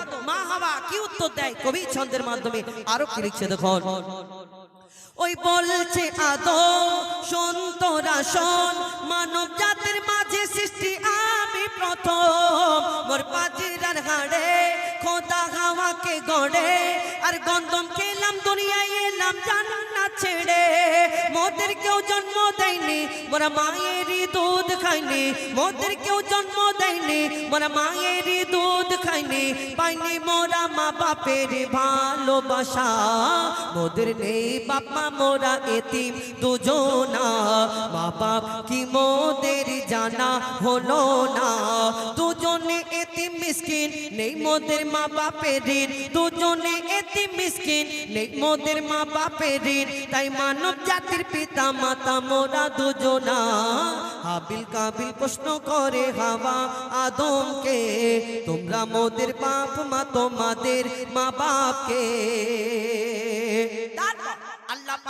আদম মা হাওয়া কি উত্তর দেয়? কবি ছন্দের মাধ্যমে আরও কি লিখছে ওই বলছে আদম মানব জাতির মাঝে সৃষ্টি আমি প্রথম। মোর পাজিরার হাড়ে খোদা হাওয়াকে গড়ে, আর গন্ধম খেলাম দুনিয়ায় এলাম জান্নাত ছেড়ে। মোদের কেউ জন্ম মোরা মায়েরই দুধ খাইনি মোদের কেউ জন্ম দেয়নি। মোরা মায়েরই দুধ খাইনি পাইনি মোরা মা বাপের ভালোবাসা। মোদের নেই বাপা মোরা এতিম দুজনা। মা বাপ কি মোদের জানা হলো না? মিসকিন, নেই মোদের মা বাপের ঋণ। দুজনে এতিম মিসকিন, নেই মোদের মা বাপের ঋণ। তাই মানব জাতির পিতা, মাতা, মোরা দুজনা হাবিল কাবিল প্রশ্ন করে, হাওয়া আদমকে, তোমরা মোদের বাপ, মা তোমাদের মা বাপকে।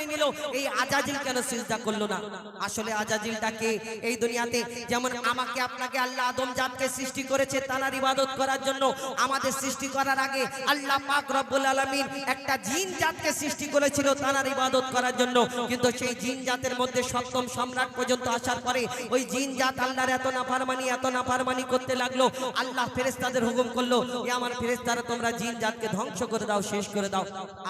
করে নিল, এই আজাজিল কেন সিজদা করল না? আসলে আজাজিলটা কে? এই দুনিয়াতে যেমন আমাকে, আপনাকে আল্লাহ আদম জাতকে সৃষ্টি করেছে তানার ইবাদত করার জন্য আমাদের সৃষ্টি করার আগে আল্লাহ পাক রব্বুল আলামিন একটা জিন জাতকে সৃষ্টি করেছিল তানার ইবাদত করার জন্য। কিন্তু সেই জিন জাতের মধ্যে সপ্তম সম্রাট পর্যন্ত আসার পরে ওই জিন জাত আল্লাহর এত নাফরমানি এত নাফরমানি করতে লাগল। আল্লাহ ফেরেশতাদের হুকুম করল, এ আমার ফেরেশতারা, তোমরা জিন জাতকে ধ্বংস করে দাও, শেষ করে দাও।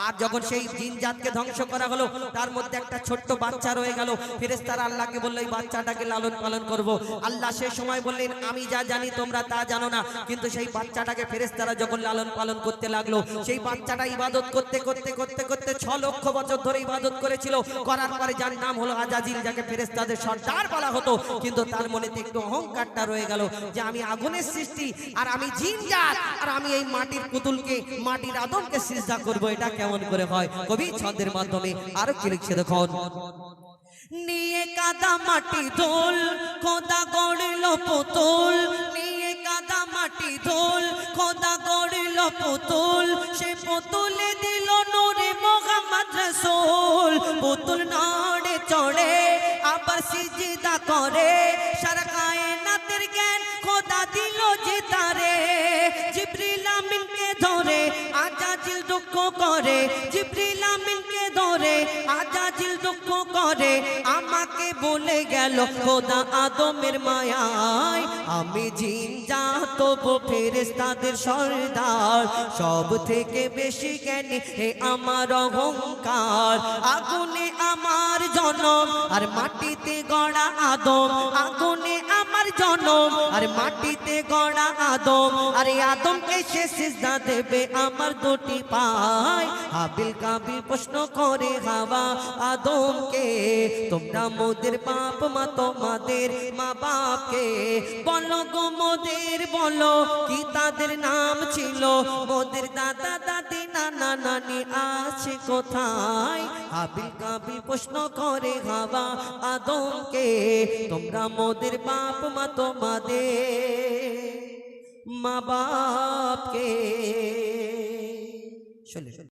আর যখন সেই জিন জাতকে ধ্বংস করা হলো তার মধ্যে একটা ছোট্ট বাচ্চা রয়ে গেল। ফেরেশতারা আল্লাহকে বলল, এই বাচ্চাটাকে লালন পালন করব। আল্লাহ সে সময় বললেন, আমি যা জানি তোমরা তা জানো না। কিন্তু সেই বাচ্চাটাকে ফেরেশতারা যখন লালন পালন করতে লাগল, সেই বাচ্চাটা ইবাদত করতে করতে করতে করতে ছ লক্ষ বছর ধরে ইবাদত করেছিল। করার পরে যার নাম হলো আজাজিল, যাকে ফেরেশতাদের সর্দার বলা হতো, কিন্তু তার মনে একটু অহংকারটা রয়ে গেল যে আমি আগুনের সৃষ্টি, আর আমি জিনজাত আর আমি এই মাটির পুতুলকে, মাটির আদমকে সিজদা করব। এটা কেমন করে হয়? কবি ছন্দের মাধ্যমে আরও কি লিখছে দেখুন? নিয়ে কাদা মাটি ধোল খোদা গড়িল পুতুল। নিয়ে কাদা মাটি ধোল খোদা গড়িল পুতুল। সে পুতুলে দিল নূরে মোহাম্মদ রসুল। পুতুল নড়ে চড়ে, আবার সিজদা করে। সারা দুঃখ করে, জিব্রিল ধরে, আজাজিল দুঃখ করে, আমাকে বলে গেল, খোদা আদমের মায়ায়, আমি জিন যা তবু সর্দার সব থেকে বেশি জ্ঞানী আমার অহংকার। আগুনে আমার জনম, আর মাটিতে গড়া আদম, আগুনে জনম, আর মাটিতে গড়া আদম। আর এই আদমকে সে সিজদা দেবে, আমার দুটি পায়। হাবিল কাবিল প্রশ্ন করে হাওয়া আদমকে, তোমরা মোদের বাপ মা তোমাদের মা বাপকে বলো গো মোদের, বলো, কি তাদের নাম ছিল? মোদের দাদা, দাদি, নানা, নানি আছে কোথায়? হাবিল কাবিল প্রশ্ন করে হাওয়া আদমকে, তোমরা মোদের বাপ মা তোমাদের মা বাপকে